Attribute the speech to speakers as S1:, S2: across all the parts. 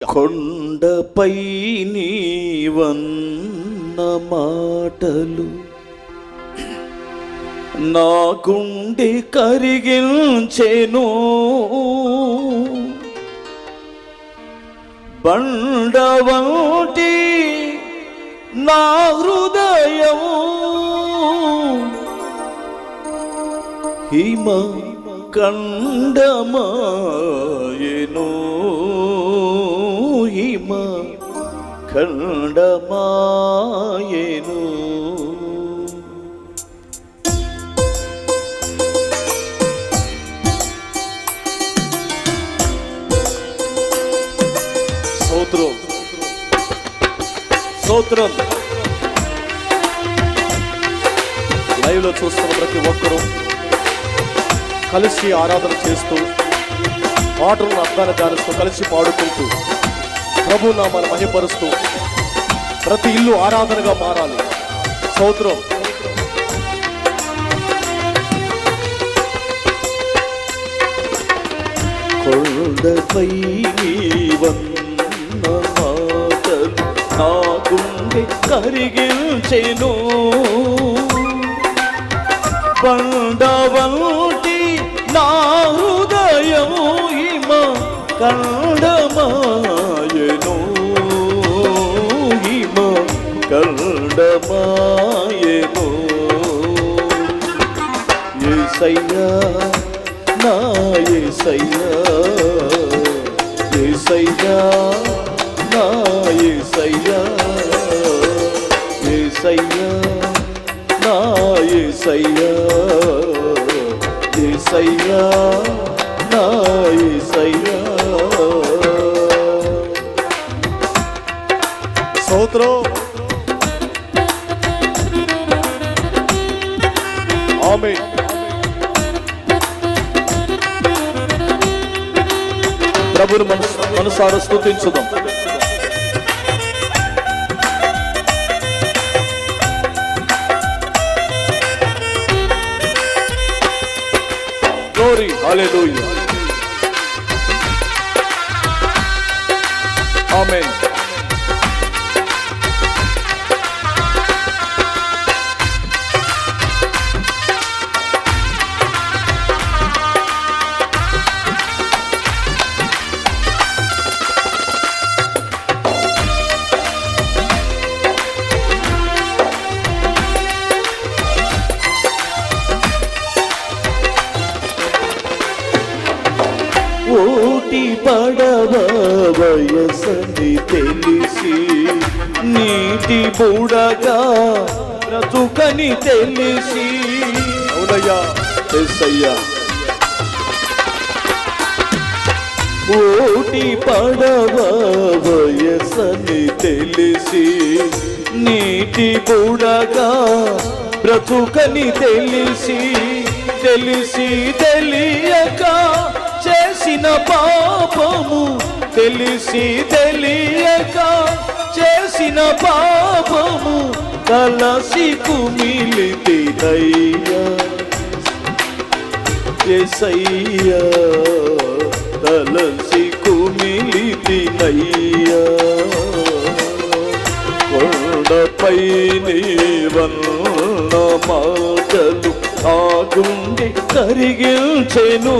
S1: కొండపై నీవన్న మాటలు నా గుండె కరిగించెను. బండవంటి నా హృదయము హిమ కండమా ఖండమాయను స్తోత్రం. స్తోత్రం. లైవ్లో చూస్తున్న ప్రతి ఒక్కరూ కలిసి ఆరాధన చేస్తూ పాటలను అర్థాన్ని దానిస్తూ కలిసి పాడుకుంటూ ప్రభు నామాన్ని మహిపరుస్తూ ప్రతి ఇల్లు ఆరాధనగా మారాలి. స్తోత్రం కొండపై వన్న మాటలు నా గుండె కరిగించెను. బండవంటి నా హృదయము హిమ కండమాయను ఏసయ్యా నా ఏసయ్యా ఏసయ్యా నా ఏసయ్యా ఏసయ్యా నా ఏసయ్యా ఏసయ్యా నా ఏసయ్యా. ప్రభుని మనసు మనసారా స్తుతించుదాం Glory, hallelujah. పడవ వయసని తెలిసి నీటి బుడగా బ్రతుకని తెలిసి. అవునయ్యా ఎస్సయ్యా. ఓటి పడవ వయసని తెలిసి నీటి బుడగా బ్రతుకని తెలిసి తెలిసి తెలియక చేసిన పాపము తెలిసి తెలియక చేసిన పాపము కలసి కుమిలితినయ్యా ఎసయ్యా తలసి కుమిలితినయ్యా కొండపై నీవన్న మాటలు ఆ గుండె కరిగించెను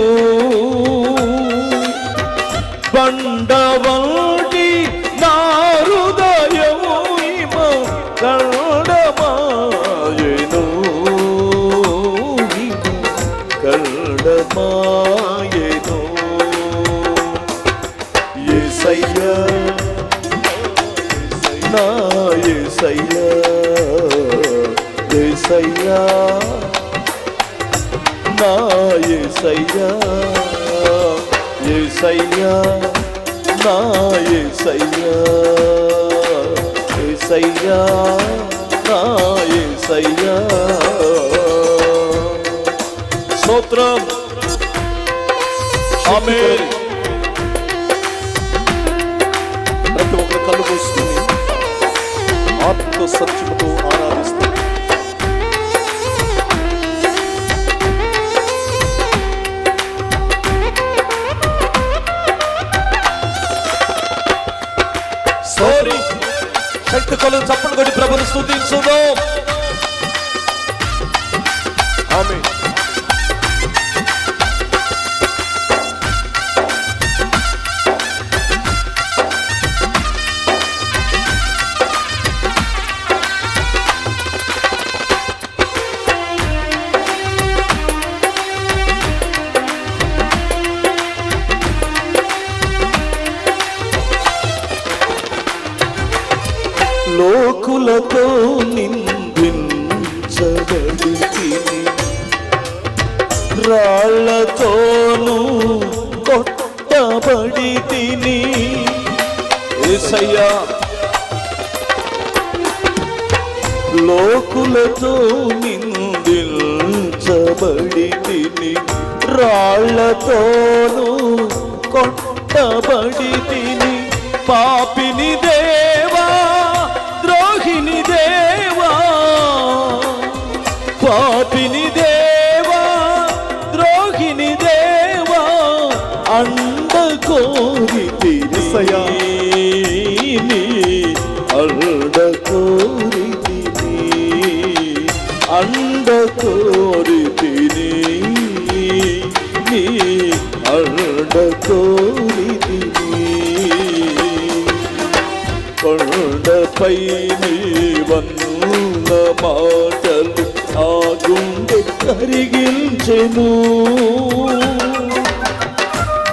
S1: బండవంటి నా హృదయము ఇమ కళ్ళమాయను ఇమ నా ఏసయ్యా. నా ఏసయ్యా ఏసయ్యా నా ఏసయ్యా ఏసయ్యా నా ఏసయ్యా. స్తోత్రం. ఆమేన్. ప్రతి ఒక్కరు కళ్ళు మూసుకుని ఆత్మతో సత్యముతో ఆరాధిస్తారు సోరి. శక్తి కొలు చప్పలు కొట్టి ప్రభుని స్థుతించుదాం.
S2: ఆమె
S1: లోకులతో నిందించబడి రాళ్ళతోనూ కొట్టబడి తిని ఏసయ్యా లోకులతో నిందించబడి తిని రాళ్ళతోనూ కొట్టబడి తిని పాపిని పాపిని దేవా ద్రోహిని దేవా అండ కోరి
S2: యేసయ్యా.
S1: అండ కోరి అండ కోరి తిని నీ అండ కోరి కొండపై నీ వన్న మాటలు ఆ గుండె కరిగించెను.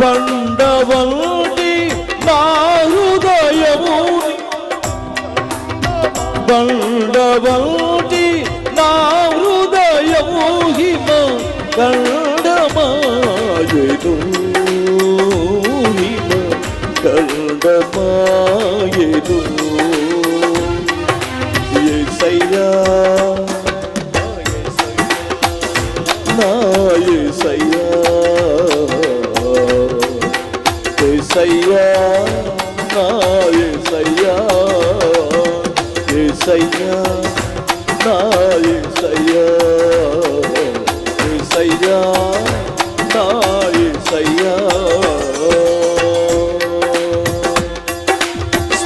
S1: బండవంటి నా హృదయము బండవంటి నా హృదయము హిమ కండమాయను హిమ కండమాయను ఏ నా ఏసయ్యా నా ఏసయ్యా ఏసయ్యా నా ఏసయ్యా ఏసయ్యా నా ఏసయ్యా.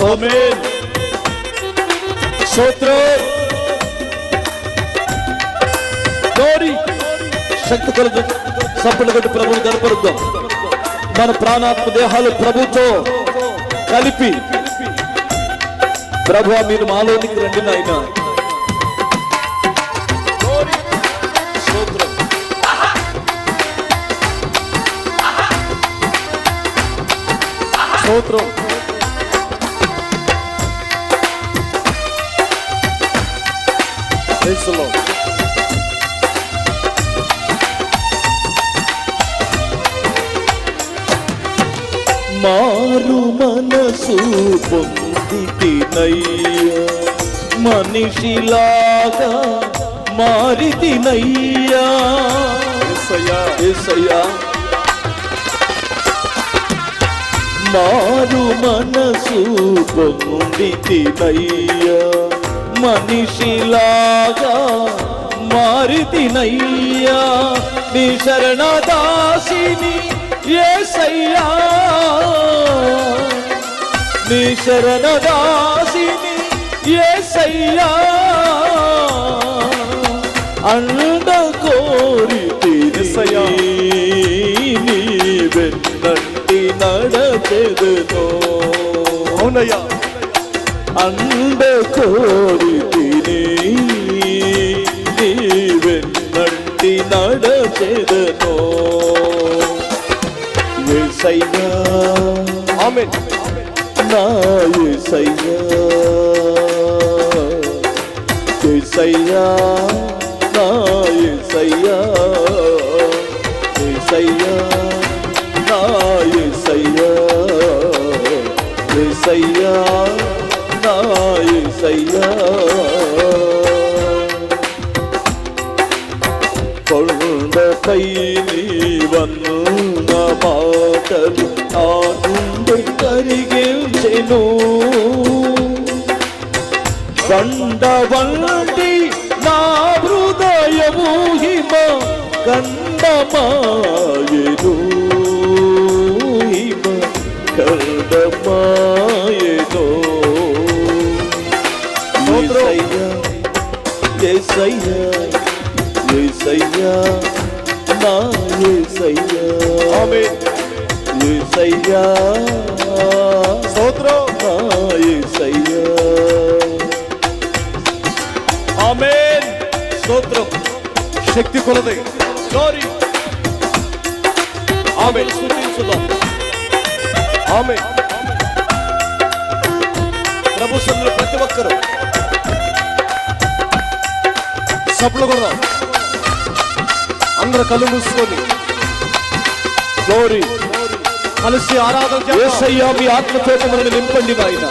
S1: ఆమేన్ స్తోత్రం. గౌరీ శక్తి కొరకు సప్పులు కొట్టి ప్రభుని కనపరుద్దాం. మన ప్రాణాత్మ దేహాలు ప్రభుతో కలిపి ప్రభు మీరు మాలోనికి రండి నాయన.
S2: స్తోత్రం. Praise the Lord.
S1: మారు మనసు పొందితినయ్యా. మనిషిలాగా మారితినయ్యా.
S2: యేసయ్యా.
S1: యేసయ్యా మారు మనసు పొందితినయ్యా. మనిషిలాగా మారితినయ్యా. నీ శరణదాసిని ఏ సయ్యా నీ శరణదాసిని ఏసయ్యా అండ కోరి
S2: యేసయ్యా.
S1: నీ వెన్నంటి నడచెదునో
S2: అవునయ్యా
S1: అండ కోరి తిని నీ వెన్నంటి నడచెదనో ఏసయ్యా
S2: ఆమెన్
S1: నా ఏసయ్యా ఏసయ్యా నా ఏసయ్యా ఏసయ్యా ఏసయ్యా ఏసయ్యా నా ఏసయ్యా కొండపై మాటలు ఆ నిన్ను కండవంటి నా హృదయము హిమ కండమాయను హిమ కండమాయను ఏసయ్యా ఏసయ్యా నా ఏసయ్యా. ఏసయ్యా ఏసయ్యా
S3: ఆమేన్. స్తోత్రం.
S2: శక్తి కొలది.
S3: గ్లోరీ ఆమె స్తుతించుదాం.
S2: ఆమె
S3: ప్రభు సన్నిధిలో ప్రతి ఒక్కరు.
S2: సప్లు కొడదాం అందరు కళ్ళు మూసుకొని.
S3: గ్లోరీ
S2: కలిసి ఆరాధన చేద్దాం.
S3: మీ ఆత్మతో మనల్ని నింపండి నాయన.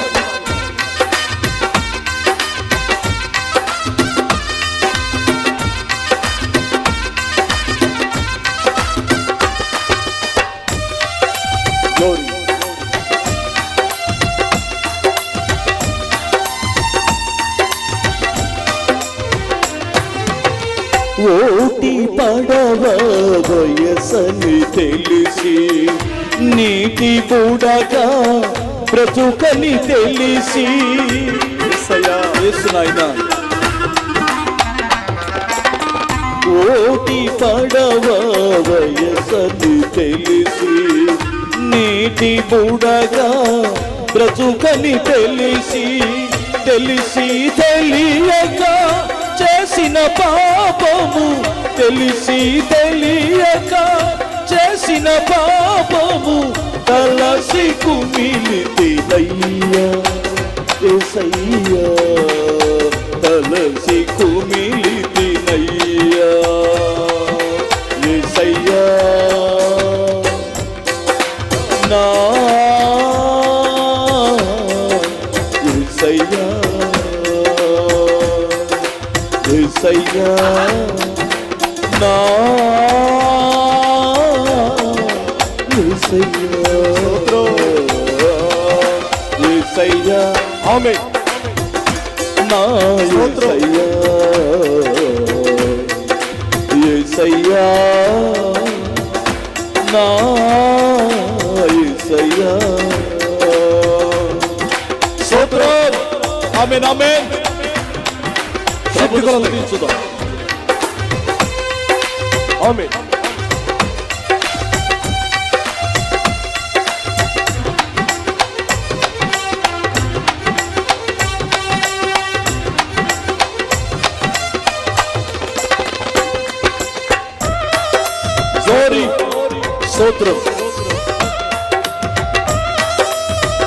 S1: నీటి బుడగా బ్రతుకని తెలిసి. ఓటి పడవ వయసని తెలిసి. నీటి బుడగా బ్రతుకని తెలిసి. తెలిసి తెలియక చేసిన పాపము. తెలిసి తెలియక చేసిన పాపము. తలసి కుమిలితినయ్యా ఏసయ్యా. తలసి కుమిలితినయ్యా ఏసయ్యా. నా ఏసయ్యా ఏసయ్యా. ఏసయ్యా
S2: ఆమె
S1: నా ఏసయ్యా ఏసయ్యా నా ఏసయ్యా
S3: స్తోత్రం ప్రభుని
S2: కొలది
S3: స్తుతించుదాం
S2: ఆమె
S3: స్తోత్రం.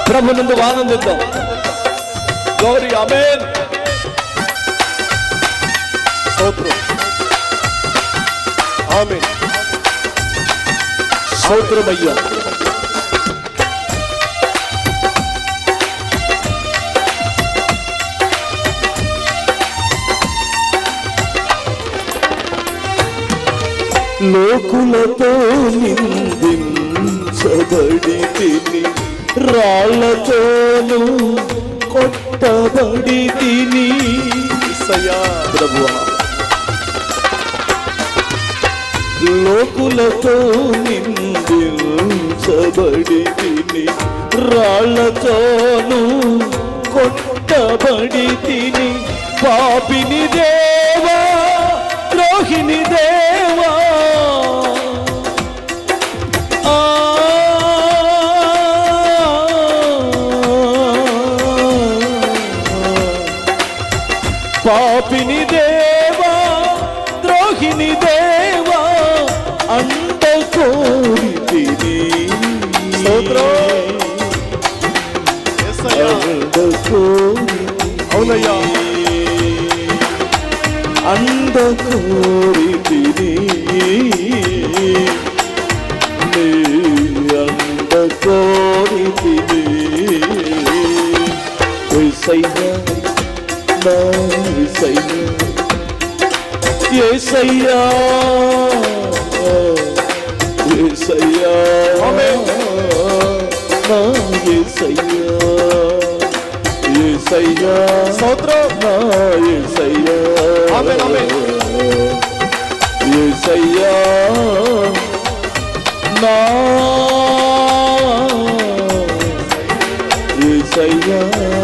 S3: ప్రభునందు ఆనందిద్దాం గ్లోరీ అమేన్
S2: స్తోత్రం. ఆమె
S3: స్తోత్రమయ్యా.
S1: లోకులతో నిందించబడి తిని రాళ్ళతోనూ కొట్టబడి తిని.
S2: యేసయ్యా
S1: ప్రభువా. లోకులతో నిందించబడి తిని రాళ్ళతోనూ కొట్టబడి తిని. పాపిని దేవా ద్రోహిని దేవా పాపిని దేవా ద్రోహిని దేవా అండ కోరి తిని
S2: స్తోత్రం. యేసయ్యా
S1: అండ కోరి
S2: అవునయ్యా
S1: అంద కోరి తిని నీ అంద కోరి తిని ఏసయ్యా. ఏసయ్యా. ఏసయ్యా. ఏసయ్యా. నా ఏసయ్యా. ఏసయ్యా. నా ఏసయ్యా.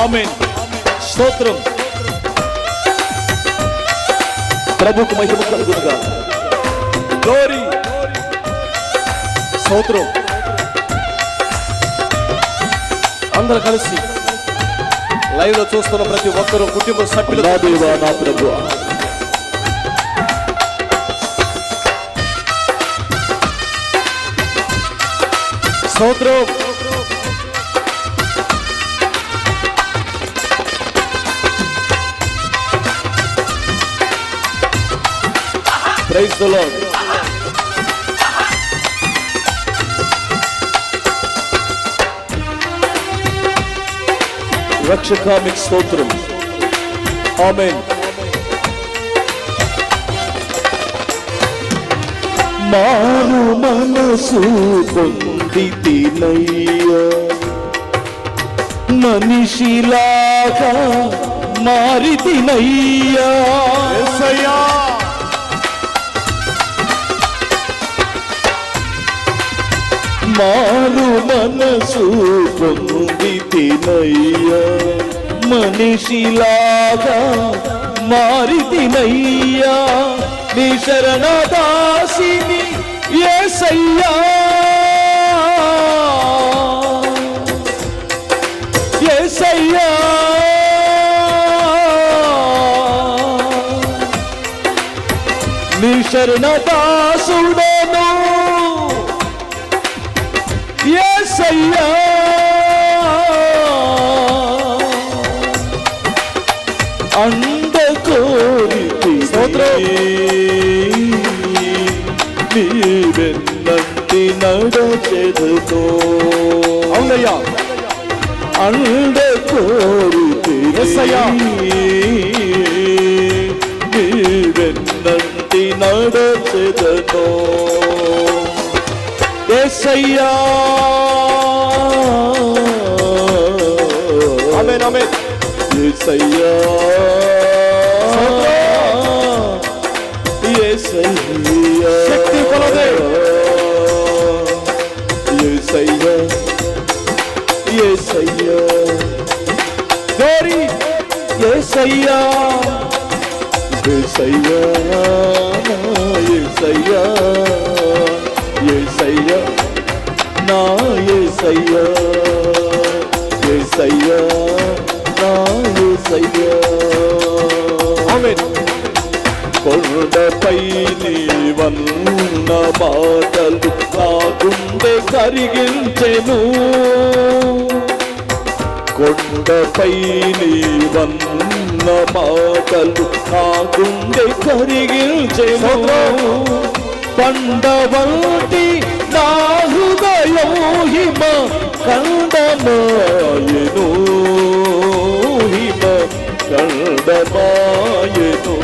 S2: ఆమేన్,
S3: స్తోత్రం. ప్రభుకు మహిమ కలుగునుగా. గ్లోరీ.
S2: స్తోత్రం. అందరూ కలిసి లైవ్లో చూస్తున్న ప్రతి ఒక్కరూ కుటుంబ సభ్యులు.
S1: నా దేవా నా ప్రభు.
S2: స్తోత్రం.
S1: ప్రైజ్ ద లార్డ్ రక్షకామిక్ స్తోత్రం. ఆమె మారు మనసు పొంది మనిషిలాగా మారి మారు మనసు పొంది తినయ్యా. మనిషిలాగా మారి తినయ్యా. నీ శరణదాసిని ఏసయ్యా. ఏసయ్యా. నీ శరణ నడచెదతో
S2: అవునయ్యా.
S1: అంద కోరితి. నీవెన్నంటి నడచెదతో. యేసయ్యా
S2: ఆమేన్ ఆమేన్.
S1: యేసయ్యా యేసయ్యా యేసయ్యా యేసయ్యా యేసయ్యా నా యేసయ్యా యేసయ్యా నా యేసయ్యా
S2: ఆమేన్.
S1: కొండపై నీవన్న మాటలు నా గుండె కరిగించెను కొండపై నీవన్న మాటలు నా గుండె కరిగించెను. పండవంటి నా హృదయం హిమ కండమాయను హిమ కండమాయను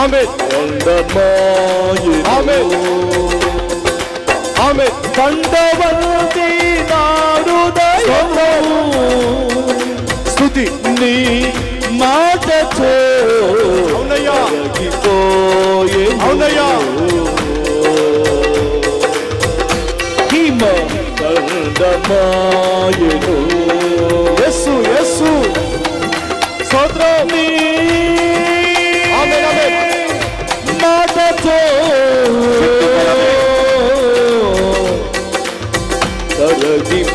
S1: కండమాయను
S2: ఆమేన్. ఆమేన్
S1: పండవంతి నాడుదయము
S2: స్తుతి
S1: నీ మాటతో
S2: అవునయ్యా. అవునయ్యా.
S1: హిమ కండమాయను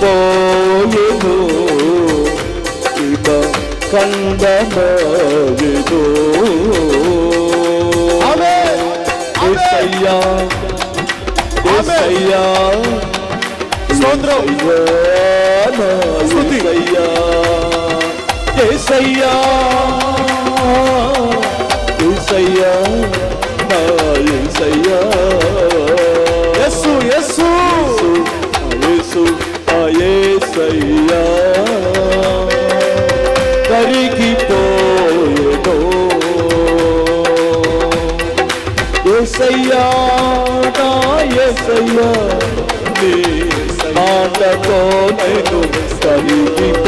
S1: కరగిపోయెను ఇక కందమయను ఏసయ్యా ఏసయ్యా
S2: స్తోత్రం స్తుతి.
S1: ఏసయ్యా ఏసయ్యా ఏసయ్యా నా ఏసయ్యా.
S2: యస్సు యస్సు
S1: యేసు. ఆ యేసయ్యా కరిగిపోయెను నా యేసయ్యా మాటతో నేను కరిగిపోతినయ్యా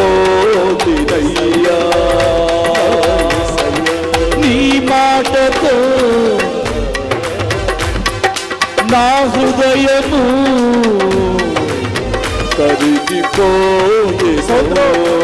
S1: నీ మాటతో నా హృదయము కరిగిపోయే
S2: స్తోత్రం, స్తోత్రం,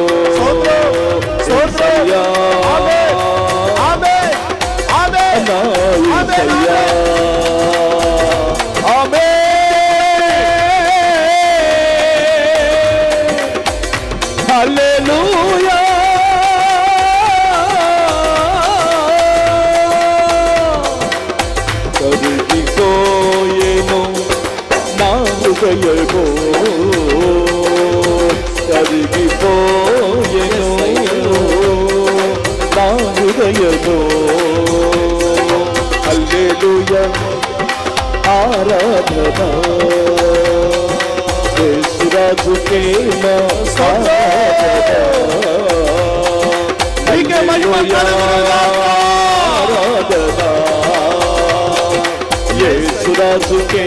S1: యేసురాజుకే నా
S2: నీకే మహిమ కలుగునుగాక.
S1: ఆరాధన యేసురాజుకే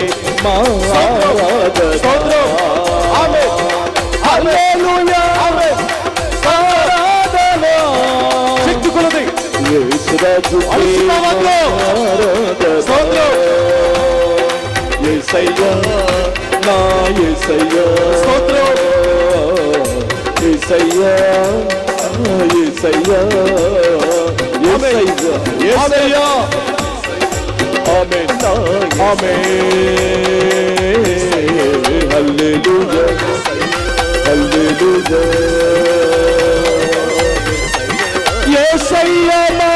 S1: మా ఆరాధన
S2: స్తోత్రం.
S1: యేసయ్యా యేసయ్యా యేసయ్యా యేసయ్యా ఆమేన్. ఆమేన్. హల్లెలూయా. హల్లెలూయా. యేసయ్యా